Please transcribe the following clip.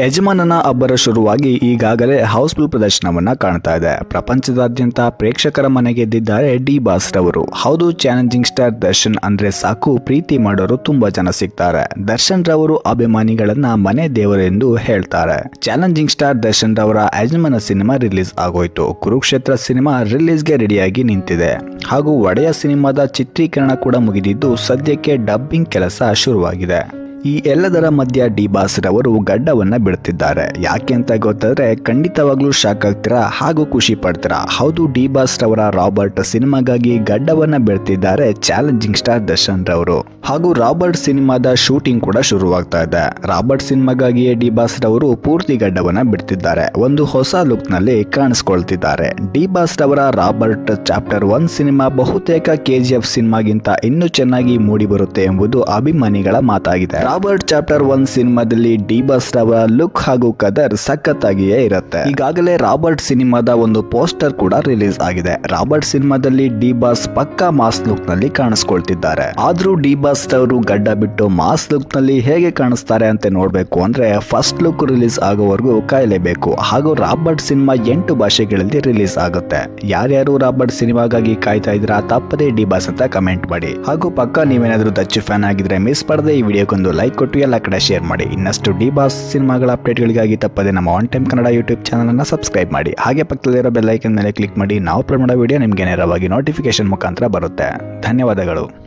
ಯಜಮಾನನ ಅಬ್ಬರ ಶುರುವಾಗಿ ಈಗಾಗಲೇ ಹೌಸ್ಫುಲ್ ಪ್ರದರ್ಶನವನ್ನ ಕಾಣ್ತಾ ಇದೆ. ಪ್ರಪಂಚದಾದ್ಯಂತ ಪ್ರೇಕ್ಷಕರ ಮನೆಗೆದ್ದಿದ್ದಾರೆ ಡಿ ಬಾಸ್ ರವರು ಹೌದು, ಚಾಲೆಂಜಿಂಗ್ ಸ್ಟಾರ್ ದರ್ಶನ್ ಅಂದ್ರೆ ಸಾಕು, ಪ್ರೀತಿ ಮಾಡೋರು ತುಂಬಾ ಜನ ಸಿಗ್ತಾರೆ. ದರ್ಶನ್ ರವರು ಅಭಿಮಾನಿಗಳನ್ನ ಮನೆ ದೇವರೆಂದು ಹೇಳ್ತಾರೆ. ಚಾಲೆಂಜಿಂಗ್ ಸ್ಟಾರ್ ದರ್ಶನ್ ರವರ ಯಜಮಾನ ಸಿನಿಮಾ ರಿಲೀಸ್ ಆಗೋಯ್ತು. ಕುರುಕ್ಷೇತ್ರ ಸಿನಿಮಾ ರಿಲೀಸ್ಗೆ ರೆಡಿಯಾಗಿ ನಿಂತಿದೆ. ಹಾಗೂ ಒಡೆಯ ಸಿನಿಮಾದ ಚಿತ್ರೀಕರಣ ಕೂಡ ಮುಗಿದಿದ್ದು, ಸದ್ಯಕ್ಕೆ ಡಬ್ಬಿಂಗ್ ಕೆಲಸ ಶುರುವಾಗಿದೆ. ಈ ಎಲ್ಲದರ ಮಧ್ಯ ಡಿ ಬಾಸ್ ರವರು ಗಡ್ಡವನ್ನ ಬಿಡುತ್ತಿದ್ದಾರೆ ಯಾಕೆ ಅಂತ ಗೊತ್ತಾದ್ರೆ ಖಂಡಿತವಾಗ್ಲೂ ಶಾಕ್ ಆಗ್ತೀರಾ? ಹಾಗೂ ಖುಷಿ ಪಡ್ತೀರಾ? ಹೌದು, ಡಿ ಬಾಸ್ ರವರ ರಾಬರ್ಟ್ ಸಿನಿಮಾಗಾಗಿ ಗಡ್ಡವನ್ನ ಬಿಡ್ತಿದ್ದಾರೆ ಚಾಲೆಂಜಿಂಗ್ ಸ್ಟಾರ್ ದರ್ಶನ್ ರವರು. ಹಾಗೂ ರಾಬರ್ಟ್ ಸಿನಿಮಾದ ಶೂಟಿಂಗ್ ಕೂಡ ಶುರುವಾಗ್ತಾ ಇದೆ. ರಾಬರ್ಟ್ ಸಿನಿಮಾಗಾಗಿಯೇ ಡಿ ಬಾಸ್ ರವರು ಪೂರ್ತಿ ಗಡ್ಡವನ್ನ ಬಿಡ್ತಿದ್ದಾರೆ. ಒಂದು ಹೊಸ ಲುಕ್ನಲ್ಲಿ ಕಾಣಿಸ್ಕೊಳ್ತಿದ್ದಾರೆ. ಡಿ ಬಾಸ್ ರವರ ರಾಬರ್ಟ್ ಚಾಪ್ಟರ್ ಒನ್ ಸಿನಿಮಾ ಬಹುತೇಕ ಕೆಜಿಎಫ್ ಸಿನಿಮಾಗಿಂತ ಇನ್ನೂ ಚೆನ್ನಾಗಿ ಮೂಡಿ ಬರುತ್ತೆ ಎಂಬುದು ಅಭಿಮಾನಿಗಳ ಮಾತಾಗಿದೆ. ರಾಬರ್ಟ್ ಚಾಪ್ಟರ್ ಒನ್ ಸಿನಿಮಾದಲ್ಲಿ ಡಿ ಬಾಸ್ ಅವರ ಲುಕ್ ಹಾಗೂ ಕದರ್ ಸಖತ್ತಾಗಿಯೇ ಇರುತ್ತೆ. ಈಗಾಗಲೇ ರಾಬರ್ಟ್ ಸಿನಿಮಾದ ಒಂದು ಪೋಸ್ಟರ್ ಕೂಡ ರಿಲೀಸ್ ಆಗಿದೆ. ರಾಬರ್ಟ್ ಸಿನಿಮಾದಲ್ಲಿ ಡಿ ಬಾಸ್ ಪಕ್ಕಾ ಮಾಸ್ ಲುಕ್ನಲ್ಲಿ ಕಾಣಿಸ್ಕೊಳ್ತಿದ್ದಾರೆ. ಆದ್ರೂ ಡಿ ಬಾಸ್ ಅವರು ಗಡ್ಡ ಬಿಟ್ಟು ಮಾಸ್ ಲುಕ್ನಲ್ಲಿ ಹೇಗೆ ಕಾಣಿಸ್ತಾರೆ ಅಂತ ನೋಡ್ಬೇಕು ಅಂದ್ರೆ ಫಸ್ಟ್ ಲುಕ್ ರಿಲೀಸ್ ಆಗೋವರೆಗೂ ಕಾಯಲೇಬೇಕು. ಹಾಗೂ ರಾಬರ್ಟ್ ಸಿನಿಮಾ ಎಂಟು ಭಾಷೆಗಳಲ್ಲಿ ರಿಲೀಸ್ ಆಗುತ್ತೆ. ಯಾರ್ಯಾರು ರಾಬರ್ಟ್ ಸಿನಿಮಾಗಾಗಿ ಕಾಯ್ತಾ ಇದ್ರ ತಪ್ಪದೇ ಡಿ ಬಾಸ್ ಅಂತ ಕಮೆಂಟ್ ಮಾಡಿ. ಹಾಗೂ ಪಕ್ಕ ನೀವೇನಾದ್ರೂ ದಚ್ಚು ಫ್ಯಾನ್ ಆಗಿದ್ರೆ ಮಿಸ್ ಪಡೆದೇ ಈ ವಿಡಿಯೋಕ್ಕೊಂದು ಲೈಕ್ ಕೊಟ್ಟು ಎಲ್ಲ ಕಡೆ ಶೇರ್ ಮಾಡಿ. ಇನ್ನಷ್ಟು ಡಿ ಬಾಸ್ ಸಿನಿಮಾಗಳ ಅಪ್ಡೇಟ್ಗಳಿಗಾಗಿ ತಪ್ಪದೆ ನಮ್ಮ on time Kannada YouTube channel ಅನ್ನ ಸಬ್ಸ್ಕ್ರೈಬ್ ಮಾಡಿ. ಹಾಗೆ ಪಕ್ಕದಲ್ಲಿರೋ ಬೆಲ್ಲೈಕನ್ ಮೇಲೆ ಕ್ಲಿಕ್ ಮಾಡಿ. ನಾವು ಅಪ್ಲೋಡ್ ಮಾಡೋ ವಿಡಿಯೋ ನಿಮಗೆ ನೇರವಾಗಿ ನೋಟಿಫಿಕೇಶನ್ ಮುಖಾಂತರ ಬರುತ್ತೆ. ಧನ್ಯವಾದಗಳು.